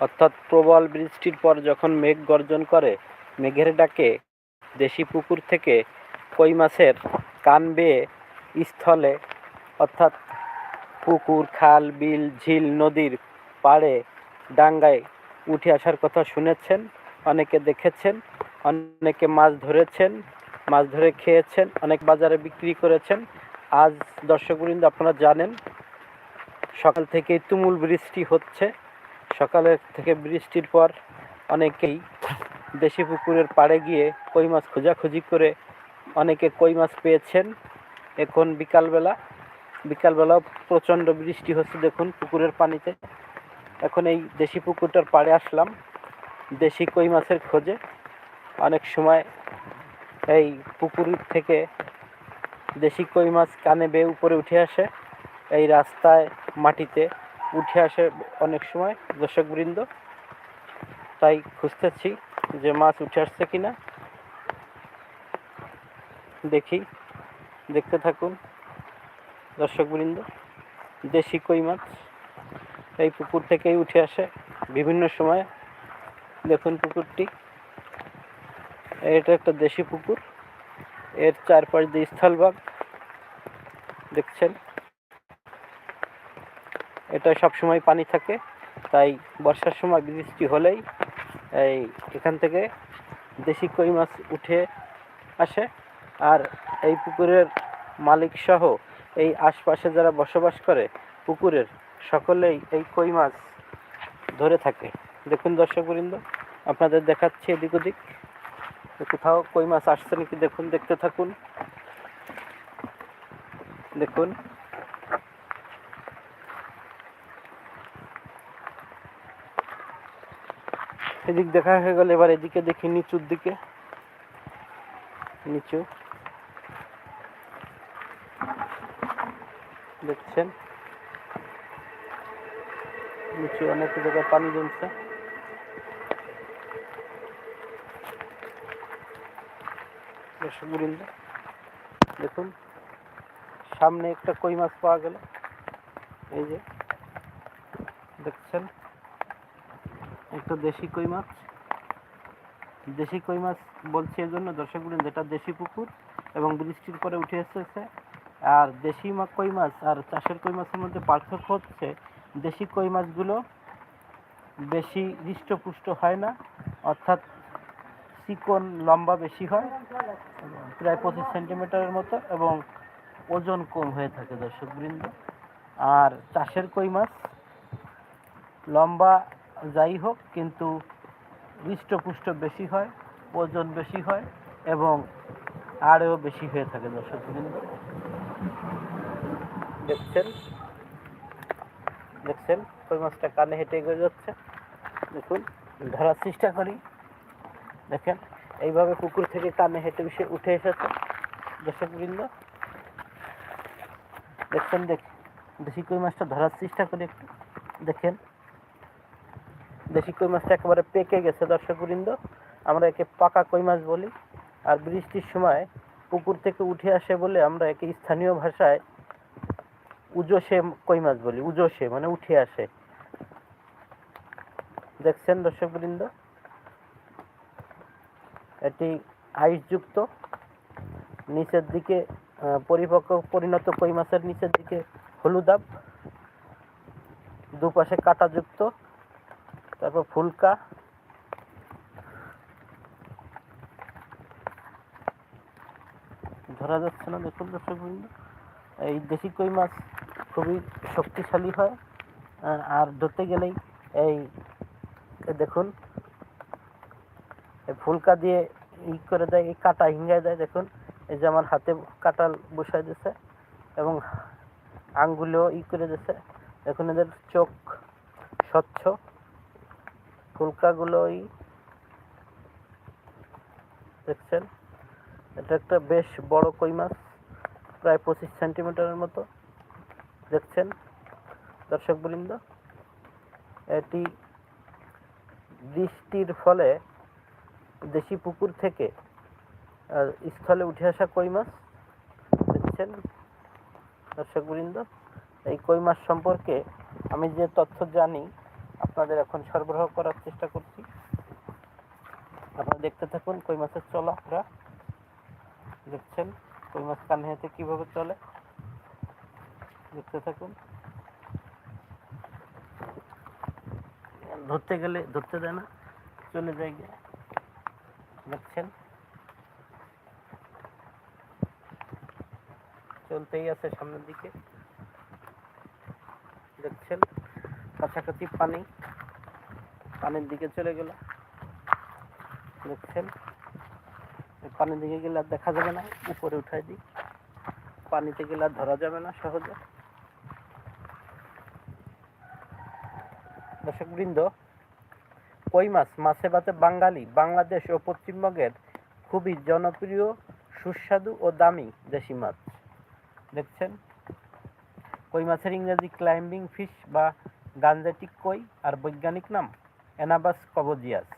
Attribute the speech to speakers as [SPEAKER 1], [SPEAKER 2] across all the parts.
[SPEAKER 1] অর্থাৎ প্রবল বৃষ্টির পর যখন মেঘ গর্জন করে, মেঘের ডাকে দেশি পুকুর থেকে কই মাছের কান বেয়ে স্থলে, অর্থাৎ পুকুর, খাল, বিল, ঝিল, নদীর পাড়ে ডাঙ্গায় উঠে আসার কথা শুনেছেন, অনেকে দেখেছেন, অনেকে মাছ ধরেছেন, মাছ ধরে খেয়েছেন, অনেক বাজারে বিক্রি করেছেন। আজ দর্শকবৃন্দ আপনারা জানেন, সকাল থেকেই তুমুল বৃষ্টি হচ্ছে। সকালের থেকে বৃষ্টির পর অনেকেই দেশি পুকুরের পাড়ে গিয়ে কই মাছ খোঁজাখুঁজি করে অনেকে কই মাছ পেয়েছেন। এখন বিকালবেলা বিকালবেলা প্রচণ্ড বৃষ্টি হচ্ছে দেখুন পুকুরের পানিতে। এখন এই দেশি পুকুরটার পাড়ে আসলাম, দেশি কই মাছের খোঁজে। অনেক সময় এই পুকুর থেকে দেশি কই মাছ কানে বেয়ে উপরে উঠে আসে, এই রাস্তায়, মাটিতে। উঠে আসে অনেক সময় দর্শকবৃন্দ। তাই খুঁজতেছি যে মাছ উঠে আসছে কিনা। দেখি, দেখতে থাকুন দর্শকবৃন্দ। দেশি কই মাছ এই পুকুর থেকেই উঠে আসে বিভিন্ন সময়ে। দেখুন পুকুরটি। এটা একটা দেশি পুকুর। এর চারপাশ দিয়ে স্থলভাগ। দেখছেন? এটা সব সময় পানি থাকে, তাই বর্ষার সময় বৃষ্টি হলেই এই এখান থেকে দেশি কই মাছ উঠে আসে। আর এই পুকুরের মালিক সহ এই আশপাশে যারা বসবাস করে, পুকুরের সকলেই এই কই মাছ ধরে থাকে। দেখুন দর্শকবৃন্দ, আপনাদের দেখাচ্ছি এদিক ওদিক। কোথাও কই মাছ আসছে নাকি দেখুন, দেখতে থাকুন। দেখুন। এদিক দেখা হয়ে গেল, এবার এদিকে দেখি নিচুর দিকে। নিচু। দেখছেন? নিচু অনেক জায়গায় পানি জমছে। দেখুন, সামনে একটা কই মাছ পাওয়া গেল। এই যে, দেখছেন? একটা দেশি কই মাছ। দেশি কই মাছ বলছি এর জন্য দর্শকবৃন্দ এটা দেশি পুকুর এবং বৃষ্টির পরে উঠে এসেছে। আর দেশি কই মাছ আর চাষের কই মাছের মধ্যে পার্থক্য হচ্ছে, দেশি কই মাছগুলো বেশি হৃষ্টপুষ্ট হয় না, অর্থাৎ চিকন, লম্বা বেশি হয়, প্রায় পঁচিশ সেন্টিমিটারের মতো এবং ওজন কম হয়ে থাকে দর্শকবৃন্দ আর চাষের কই মাছ লম্বা যাই হোক কিন্তু হৃষ্টপুষ্ট বেশি হয়, ওজন বেশি হয় এবং আরও বেশি হয়ে থাকে দর্শকবৃন্দ। দেখছেন? দেখছেন? কই মাছটা কানে হেঁটে এগিয়ে যাচ্ছে? দেখুন, ধরার চেষ্টা করি। দেখেন, এইভাবে পুকুর থেকে কানে হেঁটে এসে উঠে এসেছে দর্শকবৃন্দ। দেখছেন, দেখ দেশি কই মাছটা ধরার চেষ্টা করি একটু। দেখেন দেশি কই মাছটা একেবারে পেকে গেছে, দর্শকবৃন্দ। আমরা একে পাকা কই মাছ বলি। আর বৃষ্টির সময় পুকুর থেকে উঠে আসে বলে আমরা একে স্থানীয় ভাষায় উজোসে কই মাছ বলি উজোসে মানে উঠে আসে। দেখছেন দর্শকবৃন্দ? এটি আইসযুক্ত। নিচের দিকে পরিপক্ক পরিণত কই মাছের নিচের দিকে হলুদাব দুপাশে কাঁটাযুক্ত। তারপর ফুলকা। ধরা যাচ্ছে না, দেখুন দর্শকবৃন্দ এই দেশি কই মাছ খুবই শক্তিশালী হয় আর ধরতে গেলেই এই দেখুন ফুলকা দিয়ে ই করে দেয়, এই কাটা হিঙ্গায় দেয়, দেখুন। এই যে আমার হাতে কাটাল বসাই দিছে এবং আঙ্গুলেও ই করে দিছে। দেখুন এদের চোখ স্বচ্ছ। ফুলকাগুলোই দেখছেন? এটা একটা বেশ বড় কই মাছ, প্রায় পঁচিশ সেন্টিমিটারের মতো। দেখছেন? দর্শক দর্শকবৃন্দ এটি বৃষ্টির ফলে দেশি পুকুর থেকে স্থলে উঠে আসা কই মাছ। দেখছেন? দর্শকবৃন্দ এই কই মাছ সম্পর্কে আমি যে তথ্য জানি আপনাদের এখন সরবরাহ করার চেষ্টা করছি। আপনারা দেখতে থাকুন কই মাছের চলাফেরা। দেখছেন কই মাছ কানে হাতে কীভাবে চলে। দেখতে থাকুন। ধরতে গেলে ধরতে দেয় না, চলে যায় গিয়ে। দেখছেন? চলতেই আছে সামনের দিকে। দেখছেন? কাছাকাছি পানি, পানির দিকে চলে গেল। দেখছেন? পানির দিকে গেলে আর দেখা যাবে না, উপরে উঠাই দিই। পানিতে গেলে আর ধরা যাবে না সহজে। দর্শক বৃন্দ কই মাছ? মাছে ভাতে বাঙালি, বাংলাদেশ ও পশ্চিমবঙ্গের খুবই জনপ্রিয়, সুস্বাদু ও দামি দেশি মাছ। দেখছেন? কই মাছের ইংরেজি ক্লাইম্বিং ফিশ বা গাঞ্জেটিক কই আর বৈজ্ঞানিক নাম? অ্যানাবাস কবজিয়াস।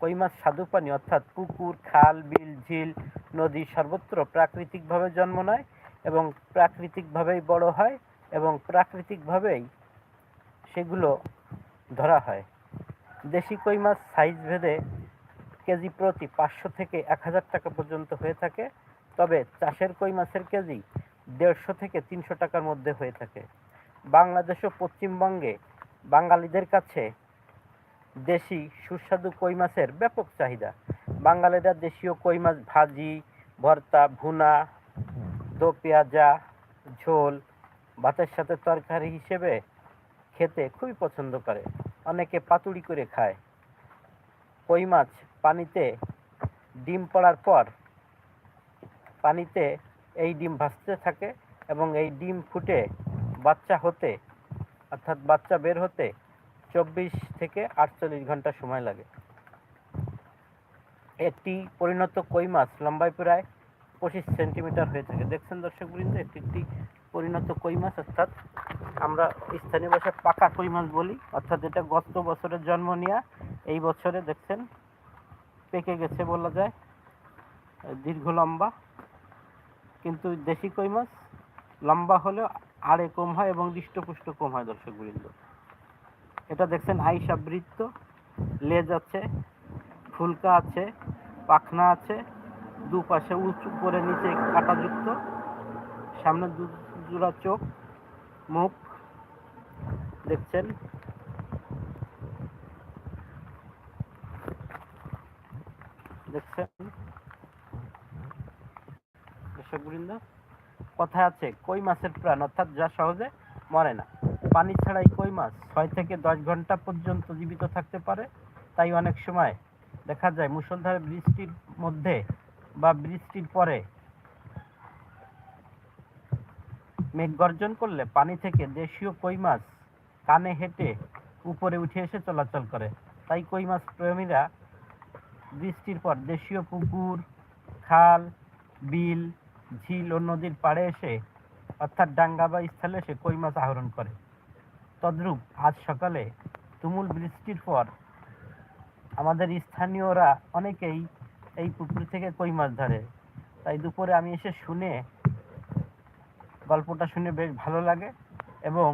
[SPEAKER 1] কই মাছ স্বাদু পানি, অর্থাৎ পুকুর, খাল, বিল, ঝিল, নদী সর্বত্র প্রাকৃতিকভাবে জন্ম নেয় এবং প্রাকৃতিকভাবেই বড় হয় এবং প্রাকৃতিকভাবেই সেগুলো ধরা হয়। দেশি কই মাছ সাইজ ভেদে কেজি প্রতি পাঁচশো থেকে এক হাজার টাকা পর্যন্ত হয়ে থাকে, তবে চাষের কই মাছের কেজি দেড়শো থেকে তিনশো টাকার মধ্যে হয়ে থাকে। বাংলাদেশ ও পশ্চিমবঙ্গে বাঙালিদের কাছে দেশি সুস্বাদু কই মাছের ব্যাপক চাহিদা। বাঙালিরা দেশীয় কই মাছ, ভাজি, ভর্তা, ভুনা, দো পেঁয়াজা, ঝোল, ভাতের সাথে তরকারি হিসেবে খেতে খুবই পছন্দ করে। অনেকে পাতুড়ি করে খায়। কই মাছ পানিতে ডিম পড়ার পর পানিতে এই ডিম ভাসতে থাকে এবং এই ডিম ফুটে বাচ্চা হতে, অর্থাৎ বাচ্চা বের হতে চব্বিশ থেকে আটচল্লিশ ঘণ্টা সময় লাগে। একটি পরিণত কই মাছ? লম্বায় প্রায় পঁচিশ সেন্টিমিটার হয়ে থাকে। দেখছেন দর্শক বৃন্দ একটি একটি পরিণত কই মাছ, অর্থাৎ আমরা স্থানীয় ভাষায় পাকা কই মাছ বলি, অর্থাৎ এটা গত বছরের জন্ম নেওয়া এই বছরে দেখছেন পেকে গেছে বলা যায়, দীর্ঘ লম্বা। কিন্তু দেশি কই মাছ লম্বা হলেও আড়ে কম হয় এবং হৃষ্টপুষ্ট কম হয় দর্শক বৃন্দ এটা দেখছেন আইসা বৃত্ত, লেজ আছে, ফুলকা আছে, পাখনা আছে, দুপাশে উঁচু করে নিচে কাঁটাযুক্ত, সামনে দুজোড়া চোখ, মুখ, দেখছেন। দেখছেন। দর্শকবৃন্দ কথায় আছে, কই মাছের প্রাণ? অর্থাৎ যা সহজে মরে না। পানি ছাড়াই কই মাছ? ছয় থেকে দশ ঘণ্টা পর্যন্ত জীবিত থাকতে পারে। তাই অনেক সময় দেখা যায় মুষলধারে বৃষ্টির মধ্যে বা বৃষ্টির পরে মেঘ গর্জন করলে পানি থেকে দেশীয় কই মাছ কানে হেঁটে উপরে উঠে এসে চলাচল করে। তাই কই মাছ প্রেমীরা বৃষ্টির পর দেশীয় পুকুর, খাল, বিল ঝিল ও নদীর পাড়ে এসে, অর্থাৎ ডাঙ্গা বা স্থলে এসে কই মাছ আহরণ করে। তদ্রূপ আজ সকালে তুমুল বৃষ্টির পর আমাদের স্থানীয়রা অনেকেই এই পুকুর থেকে কই মাছ ধরে। তাই দুপুরে আমি এসে শুনে গল্পটা শুনে বেশ ভালো লাগে এবং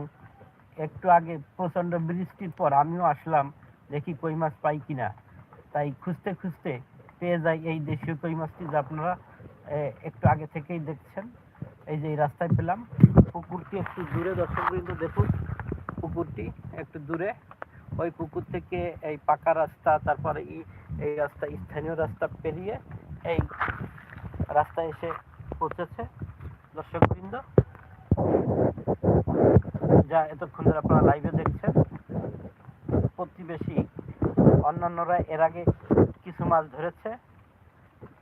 [SPEAKER 1] একটু আগে প্রচণ্ড বৃষ্টির পর আমিও আসলাম দেখি কই মাছ পাই কিনা। তাই খুঁজতে খুঁজতে পেয়ে যাই এই দেশীয় কই মাছটি যা আপনারা একটু আগে থেকেই দেখছেন। এই যে এই রাস্তায় পেলাম। পুকুরটি একটু দূরে, দর্শকবৃন্দ দেখুন। পুকুরটি একটু দূরে। ওই পুকুর থেকে এই পাকা রাস্তা, তারপরে এই রাস্তা, স্থানীয় রাস্তা পেরিয়ে এই রাস্তায় এসে পৌঁছেছে দর্শকবৃন্দ। যা এতক্ষণ ধরে আপনারা লাইভে দেখছেন। প্রতিবেশী, অন্যান্যরা এর আগে কিছু মাছ ধরেছে।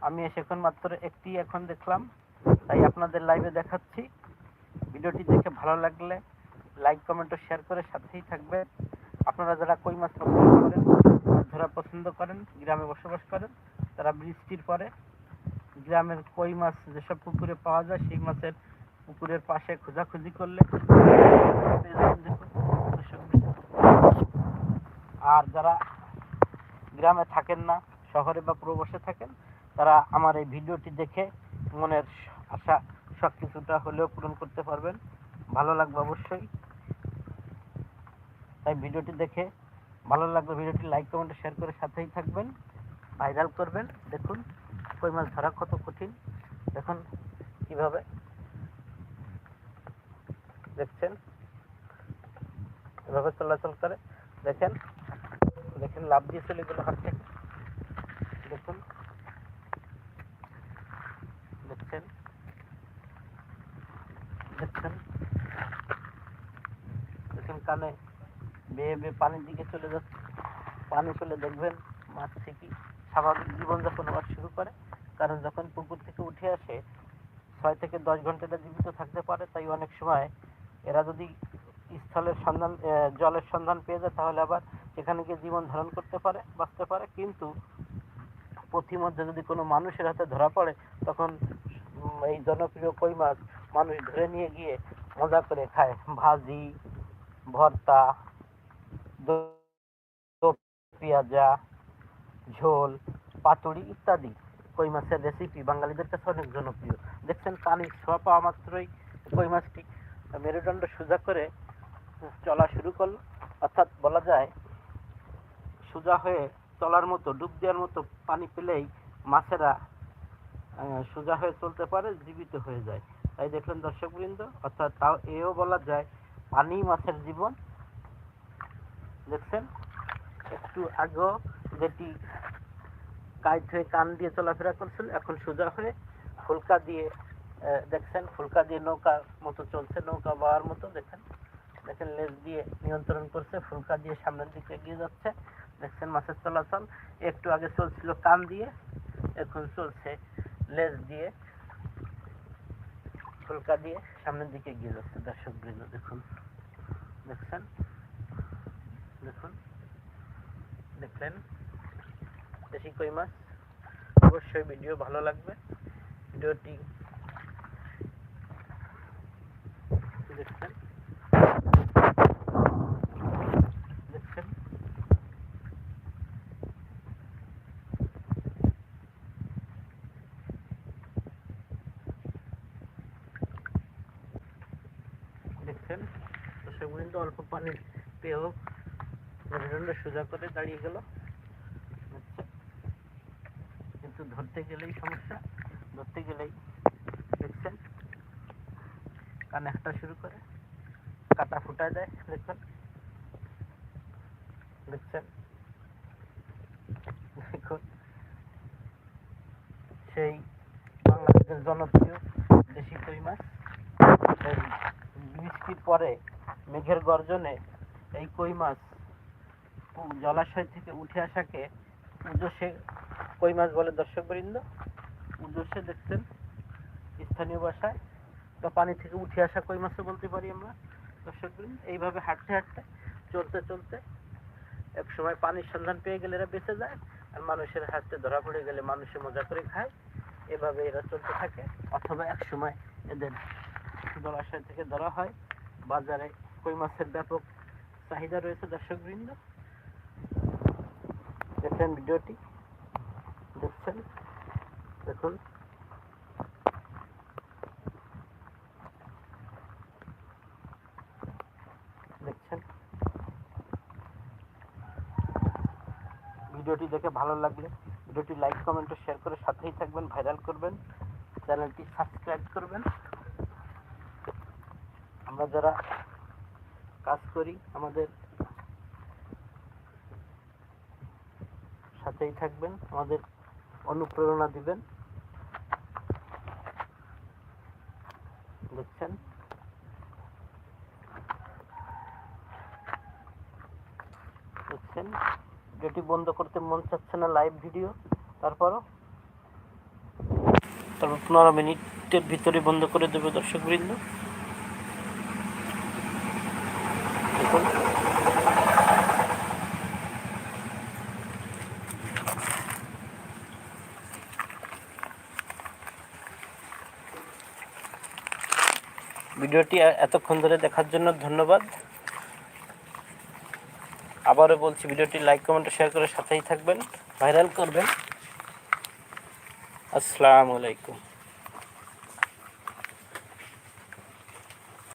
[SPEAKER 1] আমি এখন মাত্র একটি এখন দেখলাম, তাই আপনাদের লাইভে দেখাচ্ছি ভিডিওটি দেখে ভালো লাগলে লাইক কমেন্ট ও শেয়ার করে সাথেই থাকবে আপনারা যারা কই মাছ পছন্দ করেন ধরা পছন্দ করেন, গ্রামে বসবাস করেন, তারা বৃষ্টির পরে গ্রামের কই মাছ যেসব পুকুরে পাওয়া যায়, সেই মাছের পুকুরের পাশে খোঁজাখুঁজি করলে। আর যারা গ্রামে থাকেন না, শহরে বা প্রবাসে থাকেন তারা আমার এই ভিডিওটি দেখে মনের আশা সব কিছুটা হলেও পূরণ করতে পারবেন। ভালো লাগবে অবশ্যই। তাই ভিডিওটি দেখে ভালো লাগলে ভিডিওটি লাইক কমেন্ট শেয়ার করে সাথেই থাকবেন। ভাইরাল করবেন। দেখুন কই মাছ ধরা কত কঠিন। দেখুন কীভাবে দেখছেন। এভাবে চলাচল করে। দেখেন দেখেন লাভ দিয়ে চলে গেল দেখুন দেখছেন দেখছেন দেখেন কানে বেয়ে পানির দিকে চলে যাচ্ছে। পানি চলে দেখবেন মাছ ঠিকই স্বাভাবিক জীবনযাপন আবার শুরু করে। কারণ যখন পুকুর থেকে উঠে আসে, ছয় থেকে দশ ঘন্টাটা জীবিত থাকতে পারে। তাই অনেক সময় এরা যদি স্থলের সন্ধান জলের সন্ধান পেয়ে যায়, তাহলে আবার সেখানে গিয়ে জীবন ধারণ করতে পারে, বাঁচতে পারে। কিন্তু পথিমধ্যে যদি কোনো মানুষের হাতে ধরা পড়ে, তখন এই জনপ্রিয় কই মাছ মানুষ ধরে নিয়ে গিয়ে মজা করে খায়। ভাজি, ভর্তা পেঁয়াজা, ঝোল পাতুড়ি ইত্যাদি। কই মাছের রেসিপি বাঙালিদের কাছে অনেক জনপ্রিয়। দেখছেন পানি ছোঁয়া পাওয়া মাত্রই কই মাছটি মেরুদণ্ড সোজা করে চলা শুরু করল। অর্থাৎ বলা যায়, সোজা হয়ে চলার মতো, ডুব দেওয়ার মতো পানি পেলেই মাছেরা সোজা হয়ে চলতে পারে, জীবিত হয়ে যায়। তাই দেখলেন দর্শকবৃন্দ, অর্থাৎ তাও এও বলা যায় পানি মাছের জীবন। দেখছেন? একটু আগেও যেটি কাইত হয়ে কান দিয়ে চলাফেরা করছিল এখন সোজা হয়ে ফুলকা দিয়ে দেখছেন? ফুলকা দিয়ে নৌকার মতো চলছে, নৌকা বাওয়ার মতো, দেখেন? দেখেন, লেজ দিয়ে নিয়ন্ত্রণ করছে, ফুলকা দিয়ে সামনের দিকে এগিয়ে যাচ্ছে, দেখছেন মাছের চলাচল? একটু আগে চলছিল কান দিয়ে, এখন চলছে লেজ দিয়ে, ফুলকা দিয়ে সামনের দিকে এগিয়ে যাচ্ছে দর্শক বৃন্দ দেখুন। দেখছেন? দেখুন। দেখলেন? বেশি কই মাছ? অবশ্যই ভিডিও ভালো লাগবে। ভিডিওটি দেখছেন দেখছেন দেখছেন দর্শক বৃন্দ অল্প পানি পেয়েও মেরুদণ্ড সোজা করে দাঁড়িয়ে গেল। কিন্তু ধরতে গেলেই সমস্যা, ধরতে গেলেই দেখছেন, কানে হাঁটা শুরু করে, কাটা ফুটায় দেয়, দেখুন। দেখছেন? দেখুন। সেই বাংলাদেশের জনপ্রিয় দেশি কই মাছ বৃষ্টির পরে মেঘের গর্জনে এই কই মাছ জলাশয় থেকে উঠে আসাকে উজসে কই মাছ বলে দর্শকবৃন্দ? উজসে দেখছেন স্থানীয় ভাষায়। বা পানি থেকে উঠে আসা কই মাছও বলতে পারি আমরা, দর্শকবৃন্দ। এইভাবে হাঁটতে হাঁটতে, চলতে চলতে এক সময় পানির সন্ধান পেয়ে গেলে এরা বেঁচে যায় আর মানুষের হাতে ধরা পড়ে গেলে মানুষে মজা করে খায়। এভাবে এরা চলতে থাকে। অথবা এক সময় এদের জলাশয় থেকে ধরা হয়। বাজারে কই মাছের ব্যাপক চাহিদা রয়েছে দর্শকবৃন্দ। দেখছেন ভিডিওটি দেখছেন? দেখুন। দেখছেন? ভিডিওটি দেখে ভালো লাগলে ভিডিওটি লাইক, কমেন্ট ও শেয়ার করে সাথেই থাকবেন, ভাইরাল করবেন, চ্যানেলটি সাবস্ক্রাইব করবেন। আমরা যারা কাজ করি, আমাদের সাথেই থাকবেন, আমাদের অনুপ্রেরণা দিবেন। দেখছেন? দেখছেন? ভিডিওটি বন্ধ করতে মন চাচ্ছে না লাইভ ভিডিও তারপরও? তারপর পনেরো মিনিটের ভিতরে বন্ধ করে দেবে দর্শক বৃন্দ দেখুন ভিডিওটি এতক্ষণ ধরে দেখার জন্য ধন্যবাদ। আবারও বলছি, ভিডিওটি লাইক, কমেন্ট, শেয়ার করে সাথেই থাকবেন। ভাইরাল করবেন। আসসালামু আলাইকুম।